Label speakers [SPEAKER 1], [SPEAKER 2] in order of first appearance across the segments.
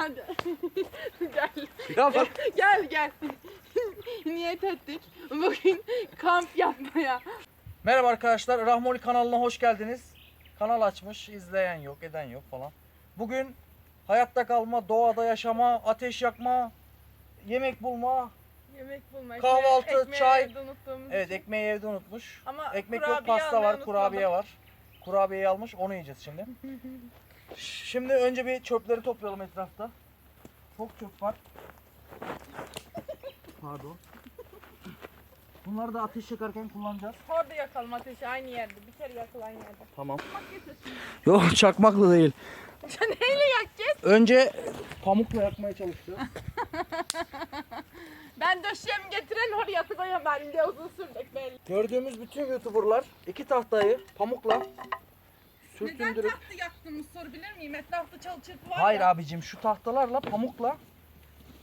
[SPEAKER 1] Hadi. gel.
[SPEAKER 2] Ya bak.
[SPEAKER 1] Gel gel. Niyet ettik. Bugün kamp yapmaya.
[SPEAKER 2] Merhaba arkadaşlar. Rahmoli kanalına hoş geldiniz. Kanal açmış. izleyen yok, eden yok falan. Bugün hayatta kalma, doğada yaşama, ateş yakma, yemek bulma.
[SPEAKER 1] Yemek bulmak.
[SPEAKER 2] Kahvaltı,
[SPEAKER 1] ekmeği
[SPEAKER 2] çay.
[SPEAKER 1] evde unuttuğumuz
[SPEAKER 2] Evet
[SPEAKER 1] için.
[SPEAKER 2] ekmeği evde unutmuş.
[SPEAKER 1] Ama
[SPEAKER 2] Ekmek yok,
[SPEAKER 1] kurabiye
[SPEAKER 2] pasta
[SPEAKER 1] almayı
[SPEAKER 2] var, kurabiye
[SPEAKER 1] unutmadım.
[SPEAKER 2] var. Kurabiyeyi almış, onu yiyeceğiz şimdi. Şimdi önce bir çöpleri toplayalım etrafta. Çok çöp var. Pardon. Bunları da ateş yakarken kullanacağız.
[SPEAKER 1] Orada yakalım ateşi aynı yerde. Bir kere yakıl aynı yerde.
[SPEAKER 2] Tamam. Yok çakmakla değil.
[SPEAKER 1] Neyle yakacağız?
[SPEAKER 2] Önce pamukla yakmaya çalışacağız.
[SPEAKER 1] Ben döşeğimi getiren oraya koyayım ben de uzun sürdük belli.
[SPEAKER 2] Gördüğümüz bütün youtuberlar iki tahtayı pamukla
[SPEAKER 1] Neden
[SPEAKER 2] sürtündürüp
[SPEAKER 1] tahtı yaktığımı sorabilir miyim? Etrafta çalı çırpı var
[SPEAKER 2] Hayır
[SPEAKER 1] ya.
[SPEAKER 2] abicim şu tahtalarla pamukla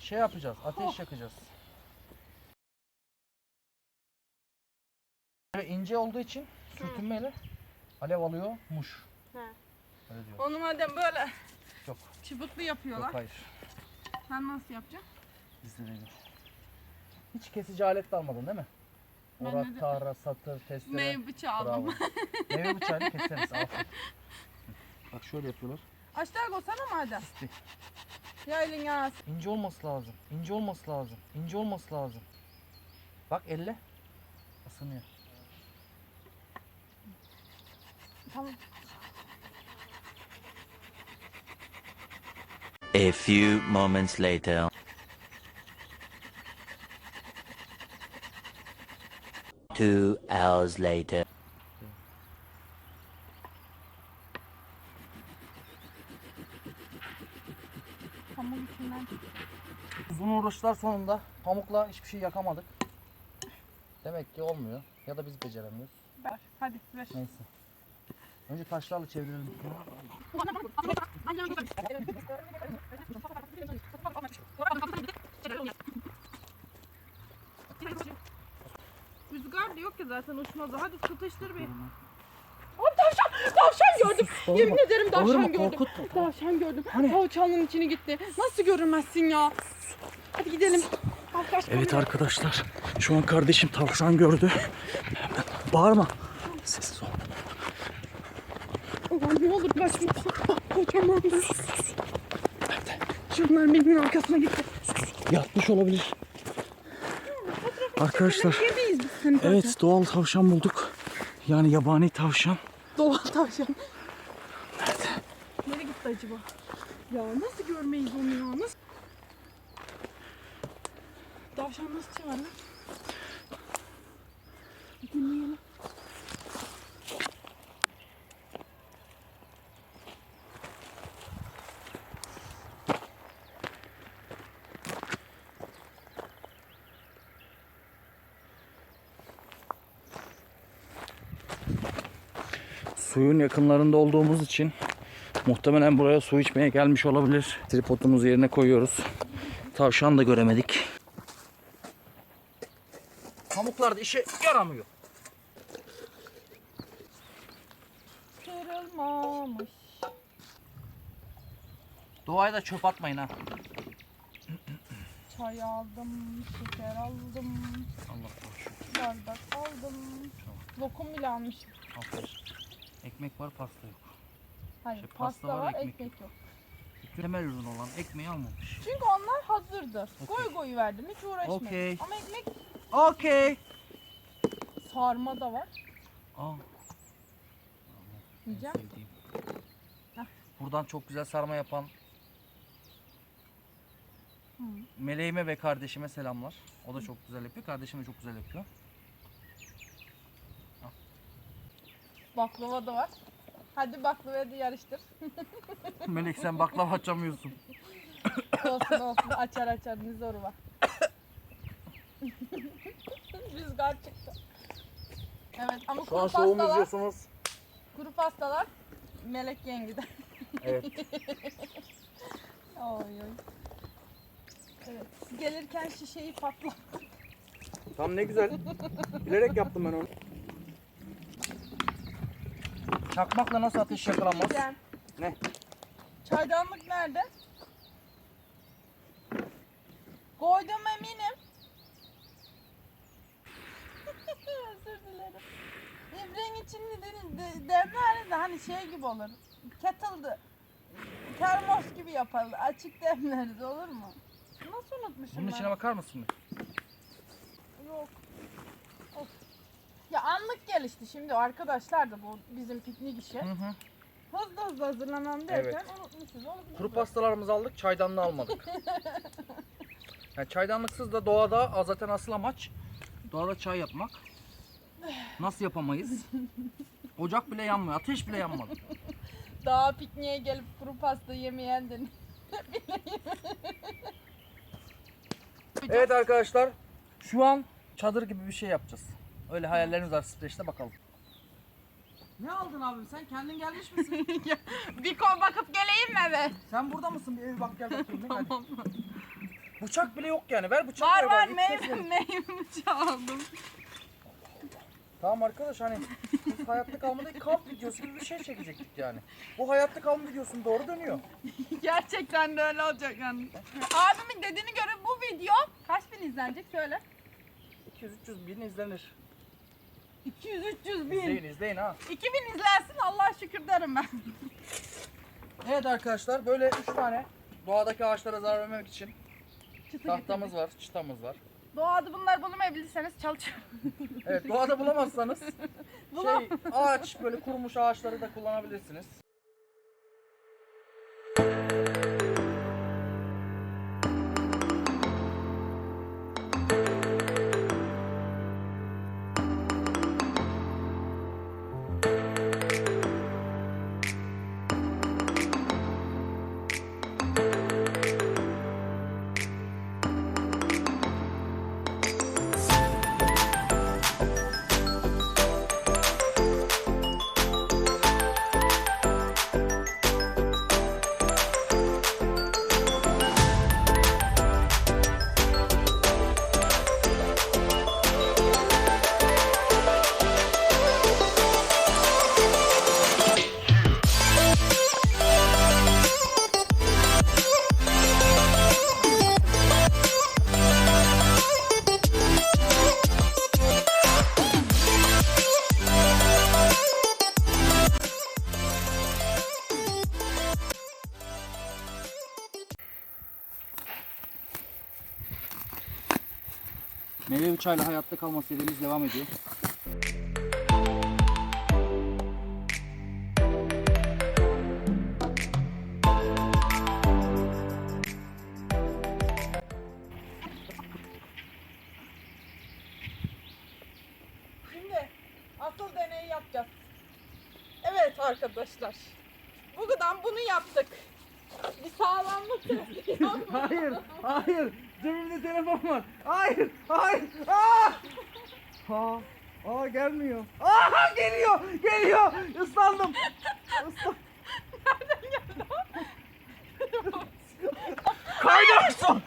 [SPEAKER 2] şey yapacağız. Ateş
[SPEAKER 1] Oh.
[SPEAKER 2] yakacağız. Böyle ince olduğu için sürtünmeyle alev alıyormuş.
[SPEAKER 1] He.
[SPEAKER 2] Öyle diyor.
[SPEAKER 1] Onu madem böyle
[SPEAKER 2] Yok.
[SPEAKER 1] çıbıklı
[SPEAKER 2] Yok
[SPEAKER 1] yapıyorlar.
[SPEAKER 2] hayır.
[SPEAKER 1] Sen nasıl yapacaksın?
[SPEAKER 2] Bizde de yok. Hiç kesici alet de almadın değil mi? Orak,
[SPEAKER 1] de-
[SPEAKER 2] tara, satır, testere.
[SPEAKER 1] Meyve bıçağı aldım.
[SPEAKER 2] Meyve bıçağıyla keseriz. Aferin. Bak şöyle yapıyorlar.
[SPEAKER 1] Aşağı koysana madem.
[SPEAKER 2] Pislik.
[SPEAKER 1] Ya elin yağ.
[SPEAKER 2] İnce olması lazım. İnce olması lazım. İnce olması lazım. Bak elle. Isınıyor.
[SPEAKER 1] Tamam.
[SPEAKER 3] A few moments later. Two hours later.
[SPEAKER 1] Hamur içinden.
[SPEAKER 2] Uzun uğraşlar sonunda pamukla hiçbir şey yakamadık. Demek ki olmuyor. Ya da biz beceremiyoruz.
[SPEAKER 1] Ver. Hadi ver.
[SPEAKER 2] Neyse. Önce taşlarla çevirelim.
[SPEAKER 1] Rüzgar da yok ya zaten uçmaz. o. Hadi tutuştur bir. Abi tavşan! Tavşan gördüm.
[SPEAKER 2] Olur
[SPEAKER 1] Yemin ederim tavşan gördüm.
[SPEAKER 2] Korkutma.
[SPEAKER 1] Tavşan gördüm.
[SPEAKER 2] Hani?
[SPEAKER 1] Tavşanın içine gitti. Nasıl görünmezsin ya? Hadi gidelim. Arkadaş
[SPEAKER 2] Evet arkadaşlar. Şu an kardeşim tavşan gördü. Bağırma. Sessiz ol.
[SPEAKER 1] Ulan ne olur kaçmasın. Kocaman. Şunlar benim arkasına gitti.
[SPEAKER 2] Yatmış olabilir. Arkadaşlar.
[SPEAKER 1] Seni zaten.
[SPEAKER 2] Evet doğal tavşan bulduk. Yani yabani tavşan.
[SPEAKER 1] Doğal tavşan. Nerede? Nereye gitti acaba? Ya nasıl görmeyiz onu ya? Nasıl? Tavşan nasıl çağırır? Dinleyelim.
[SPEAKER 2] Suyun yakınlarında olduğumuz için muhtemelen buraya su içmeye gelmiş olabilir. Tripodumuzu yerine koyuyoruz. Tavşan da göremedik. Pamuklar da işe yaramıyor.
[SPEAKER 1] Kırılmamış.
[SPEAKER 2] Doğaya da çöp atmayın ha.
[SPEAKER 1] Çay aldım, şeker aldım,
[SPEAKER 2] Allah korusun.
[SPEAKER 1] bardak aldım. Lokum bile almışım.
[SPEAKER 2] Aferin. Ekmek var pasta yok.
[SPEAKER 1] Hayır,
[SPEAKER 2] İşte
[SPEAKER 1] pasta,
[SPEAKER 2] pasta var, ekmek
[SPEAKER 1] yok.
[SPEAKER 2] Temel ürün olan ekmeği almamış.
[SPEAKER 1] Çünkü onlar hazırdı. Koy koyu verdim, hiç uğraşmadım.
[SPEAKER 2] Okey.
[SPEAKER 1] Ama ekmek
[SPEAKER 2] Okey.
[SPEAKER 1] sarma da var.
[SPEAKER 2] Aa,
[SPEAKER 1] Yiyeceğim.
[SPEAKER 2] sevdiğim.
[SPEAKER 1] Hah.
[SPEAKER 2] Buradan çok güzel sarma yapan
[SPEAKER 1] Hı.
[SPEAKER 2] Meleğime ve kardeşime selamlar. O da çok güzel yapıyor. Kardeşim de çok güzel yapıyor.
[SPEAKER 1] Baklava da var. Hadi baklavaya da yarıştır.
[SPEAKER 2] Melek sen baklava açamıyorsun.
[SPEAKER 1] olsun olsun açar açar ne zoru var. Rüzgar çıktı. Evet ama
[SPEAKER 2] Şu
[SPEAKER 1] kuru
[SPEAKER 2] an şovumu
[SPEAKER 1] pastalar,
[SPEAKER 2] izliyorsunuz.
[SPEAKER 1] kuru pastalar melek yengide.
[SPEAKER 2] Evet.
[SPEAKER 1] oy oy. Evet. Gelirken şişeyi patla.
[SPEAKER 2] Tam ne güzel. Bilerek yaptım ben onu. Çakmakla nasıl ateş yakalanmaz?
[SPEAKER 1] Diyeceğim.
[SPEAKER 2] Ne?
[SPEAKER 1] Çaydanlık nerede? Koydum eminim. Özür dilerim. İbrenin içinde de, de, demleri de hani şey gibi olur. Kettle'dı. Termos gibi yaparız. Açık demleriz olur mu? Nasıl unutmuşum
[SPEAKER 2] Bunun
[SPEAKER 1] ben?
[SPEAKER 2] içine bakar mısın?
[SPEAKER 1] Yok. Of. Anlık gelişti şimdi arkadaşlar da bu bizim piknik işi.
[SPEAKER 2] Hı hı.
[SPEAKER 1] Hızlı hızlı hazırlanalım derken unutmuşuz. Onu
[SPEAKER 2] Kuru pastalarımızı aldık, çaydanlığı almadık. Yani çaydanlıksız da doğada zaten asıl amaç doğada çay yapmak. Nasıl yapamayız? Ocak bile yanmıyor, ateş bile yanmadı.
[SPEAKER 1] Daha pikniğe gelip kuru pasta yemeyen de
[SPEAKER 2] Evet arkadaşlar, şu an çadır gibi bir şey yapacağız. Öyle hayallerimiz var streçte bakalım. Ne aldın abim sen? Kendin gelmiş misin?
[SPEAKER 1] bir kol bakıp geleyim mi eve?
[SPEAKER 2] sen burada mısın? Bir ev bak gel bakayım. değil mi? Hadi. Bıçak bile yok yani. Ver bıçak
[SPEAKER 1] Var
[SPEAKER 2] ver
[SPEAKER 1] var meyve meyve bıçağı aldım.
[SPEAKER 2] Tamam arkadaş hani biz hayatta kalma değil kamp videosu gibi bir şey çekecektik yani. Bu hayatta kalma videosunun doğru dönüyor.
[SPEAKER 1] Gerçekten de öyle olacak yani. Abimin dediğine göre bu video kaç bin izlenecek söyle.
[SPEAKER 2] 200-300 bin izlenir.
[SPEAKER 1] 200-300 bin.
[SPEAKER 2] İzleyin izleyin ha.
[SPEAKER 1] 2000 izlensin Allah şükür derim ben.
[SPEAKER 2] Evet arkadaşlar böyle 3 tane doğadaki ağaçlara zarar vermemek için
[SPEAKER 1] Çıtı
[SPEAKER 2] tahtamız var, çıtamız var.
[SPEAKER 1] Doğada bunlar bulamayabilirseniz çalışın.
[SPEAKER 2] Evet doğada bulamazsanız
[SPEAKER 1] Bulam-
[SPEAKER 2] şey ağaç böyle kurumuş ağaçları da kullanabilirsiniz. Meyve uçağıyla hayatta kalma serimiz devam ediyor.
[SPEAKER 1] Şimdi asıl deneyi yapacağız. Evet arkadaşlar. Bugünden bunu yaptık. Bir sağlamlık testi yapmadık.
[SPEAKER 2] Hayır, hayır. Cebimde telefon var. Hayır, hayır. Aa! Ha, aa gelmiyor. Aa geliyor, geliyor. Islandım. Islan.
[SPEAKER 1] Nereden geldi o?
[SPEAKER 2] Kaynak su.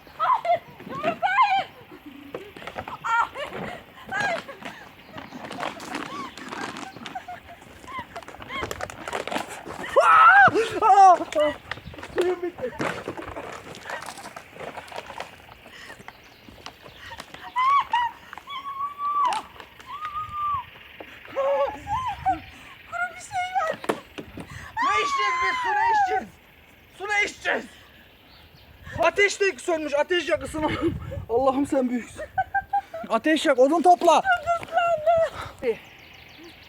[SPEAKER 2] Aa! Aa! Suyum bitti.
[SPEAKER 1] Kuru bir şey var.
[SPEAKER 2] Ne içeceğiz biz? Su ne içeceğiz? Su ne içeceğiz? Ateş de sönmüş. Ateş yak ısınalım. Allah'ım sen büyüksün. Ateş yak. Odun topla.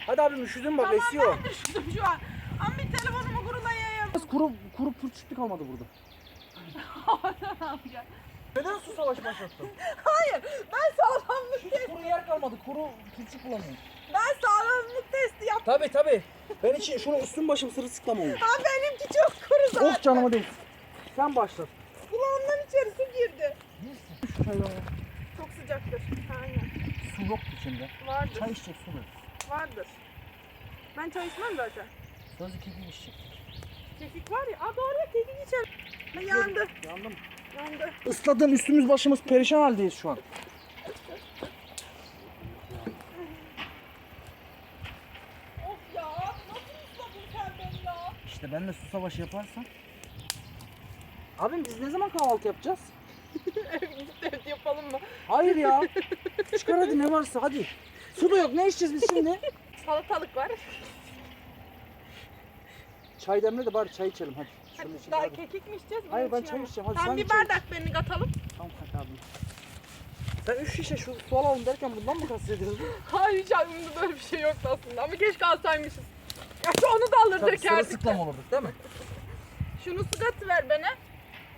[SPEAKER 2] Hadi. Abim üşüdün bak esiyor.
[SPEAKER 1] Ben düştüm şu an. Ama bir telefonumu kurulayayım.
[SPEAKER 2] Kuru, kuru pürçüklük kalmadı burada. Neden su savaşı başlattın?
[SPEAKER 1] Hayır ben sağlamlık
[SPEAKER 2] kuru yer kalmadı. Kuru pürçük bulamıyorum.
[SPEAKER 1] Ben sağlamlık testi yaptım.
[SPEAKER 2] Tabi tabi. Ben için şunu üstüm başım sırılsıklam olmuş.
[SPEAKER 1] Ha benimki çok kuru zaten.
[SPEAKER 2] Oh canıma değil. Sen başlat.
[SPEAKER 1] Kulağımdan içeri su girdi.
[SPEAKER 2] Şu çayı al.
[SPEAKER 1] Çok sıcaktır. Aynen.
[SPEAKER 2] Su yok içinde.
[SPEAKER 1] Vardır.
[SPEAKER 2] Çay içecek su ver.
[SPEAKER 1] Vardır. Ben çay içmem zaten.
[SPEAKER 2] Söz iki gün içecek.
[SPEAKER 1] Kekik var ya. Aa doğru ya kekik içerim. Ha, yandı.
[SPEAKER 2] Yandım.
[SPEAKER 1] Yandı.
[SPEAKER 2] Isladım üstümüz başımız perişan haldeyiz şu an.
[SPEAKER 1] Of ya abi nasıl ısladın sen beni ya?
[SPEAKER 2] İşte ben de su savaşı yaparsam. Abim biz ne zaman kahvaltı yapacağız?
[SPEAKER 1] evet yapalım mı?
[SPEAKER 2] Hayır ya. Çıkar hadi ne varsa hadi. Su da yok ne içeceğiz biz şimdi?
[SPEAKER 1] Salatalık var.
[SPEAKER 2] Çay demle de bari çay içelim hadi. İçin
[SPEAKER 1] daha
[SPEAKER 2] hadi.
[SPEAKER 1] kekik mi içeceğiz? bunu
[SPEAKER 2] Hayır ben çay
[SPEAKER 1] ama.
[SPEAKER 2] içeceğim hadi
[SPEAKER 1] Tamam
[SPEAKER 2] sen
[SPEAKER 1] bir
[SPEAKER 2] çay iç.
[SPEAKER 1] bardak beni katalım.
[SPEAKER 2] Tamam hadi abi. Sen üç şişe şu su alalım derken bundan mı kastediyorsun?
[SPEAKER 1] Hayır hiç aklımda böyle bir şey yoktu aslında ama keşke alsaymışız. Şu onu da alır
[SPEAKER 2] Tabii
[SPEAKER 1] dökerdik.
[SPEAKER 2] sırılsıklam olurduk değil mi?
[SPEAKER 1] Şunu su katı ver bana.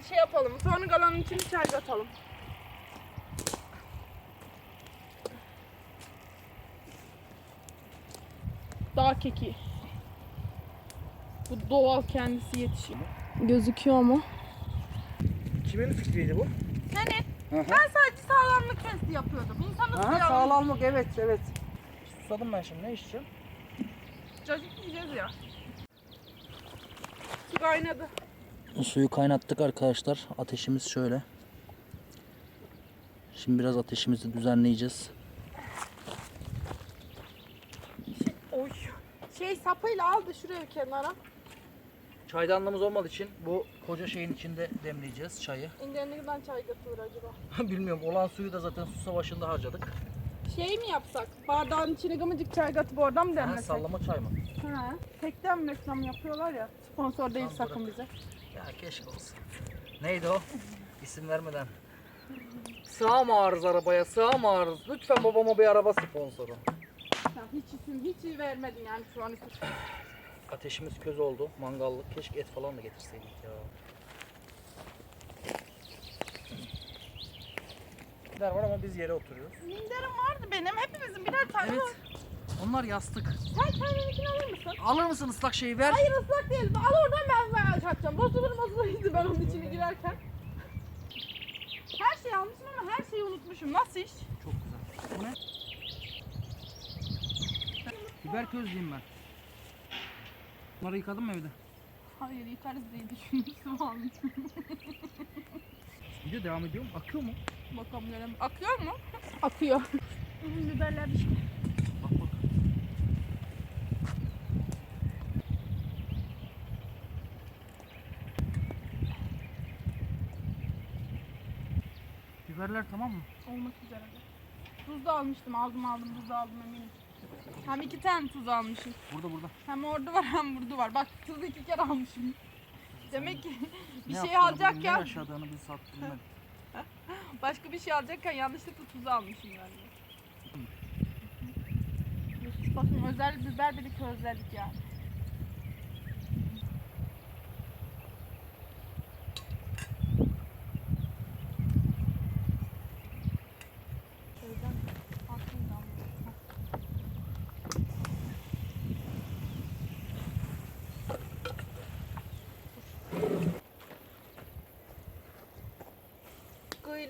[SPEAKER 1] Şey yapalım. Sonra kalanın içini çay katalım. Dağ keki. Bu doğal kendisi yetişiyor. Gözüküyor mu?
[SPEAKER 2] Kimin fikriydi bu?
[SPEAKER 1] Senin. Ben sadece sağlamlık testi yapıyordum. İnsanı
[SPEAKER 2] Aha
[SPEAKER 1] sağlam.
[SPEAKER 2] sağlamlık evet evet. Susadım ben şimdi ne içeceğim?
[SPEAKER 1] Cacık yiyeceğiz ya. Su kaynadı.
[SPEAKER 2] Suyu kaynattık arkadaşlar. Ateşimiz şöyle. Şimdi biraz ateşimizi düzenleyeceğiz.
[SPEAKER 1] Oy. Şey sapıyla al da şuraya kenara.
[SPEAKER 2] Çaydanlığımız olmadığı için bu koca şeyin içinde demleyeceğiz çayı.
[SPEAKER 1] İndiğinden çay götürür acaba.
[SPEAKER 2] Bilmiyorum olan suyu da zaten su savaşında harcadık.
[SPEAKER 1] Şey mi yapsak? Bardağın içine gımıcık çay katıp oradan mı
[SPEAKER 2] Ha,
[SPEAKER 1] demlesek?
[SPEAKER 2] sallama çay mı?
[SPEAKER 1] Ha. Tekten reklam yapıyorlar ya. Sponsor değil
[SPEAKER 2] Tamam,
[SPEAKER 1] sakın bize.
[SPEAKER 2] Ya keşke olsa. Neydi o? İsim vermeden. Sığamağırız arabaya sığamağırız. Lütfen babama bir araba sponsoru.
[SPEAKER 1] Ya hiç isim hiç vermedin yani şu an isim.
[SPEAKER 2] Ateşimiz köz oldu. Mangallık. Keşke et falan da getirseydik ya. Gider var ama biz yere oturuyoruz.
[SPEAKER 1] Minderim vardı benim. Hepimizin birer tane
[SPEAKER 2] Evet.
[SPEAKER 1] var.
[SPEAKER 2] Onlar yastık.
[SPEAKER 1] Sen kendininkini alır mısın?
[SPEAKER 2] Alır mısın ıslak şeyi ver.
[SPEAKER 1] Hayır ıslak değil. Al oradan ben ben açacağım. Bozulur bozulur ben onun içine girerken. Her şeyi almışım ama her şeyi unutmuşum. Nasıl iş?
[SPEAKER 2] Çok güzel. Bu ne? Biber közleyeyim ben. Bunları yıkadın mı evde?
[SPEAKER 1] Hayır yıkarız diye düşünmüştüm almışım.
[SPEAKER 2] Video devam ediyor mu? Akıyor mu?
[SPEAKER 1] Bakalım görelim. Akıyor mu? Akıyor. Uzun biberler.
[SPEAKER 2] Bak bak. Biberler tamam mı?
[SPEAKER 1] Olmak üzere. Tuz da almıştım. Aldım aldım. Tuz da aldım eminim. Hem iki tane tuz almışım.
[SPEAKER 2] Burada burada.
[SPEAKER 1] Hem orada var hem burada var. Bak tuzu iki kere almışım. Demek ki bir
[SPEAKER 2] Ne
[SPEAKER 1] şey alacakken
[SPEAKER 2] Ne yaşadığını biz sattı bilmedik.
[SPEAKER 1] Başka bir şey alacakken yanlışlıkla tuzu almışım yani. Bakın özel biber dedik özledik yani.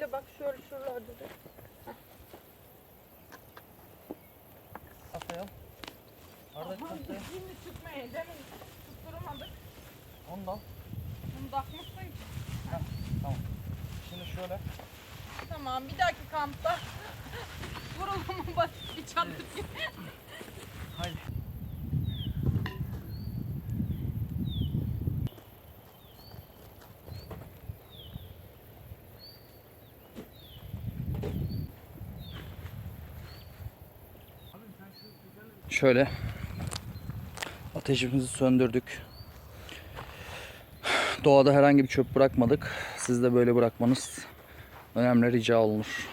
[SPEAKER 1] Kıyıyla bak şöyle şuralarda da.
[SPEAKER 2] Al. Arda tahtaya.
[SPEAKER 1] Şimdi çıkmaya demin tutturamadık.
[SPEAKER 2] Onu da al.
[SPEAKER 1] Bunu takmışsın ki.
[SPEAKER 2] Şimdi şöyle.
[SPEAKER 1] Tamam bir dahaki kampta vurulma basit bir gibi.
[SPEAKER 2] Haydi. Şöyle ateşimizi söndürdük. Doğada herhangi bir çöp bırakmadık. Siz de böyle bırakmanız önemli rica olunur.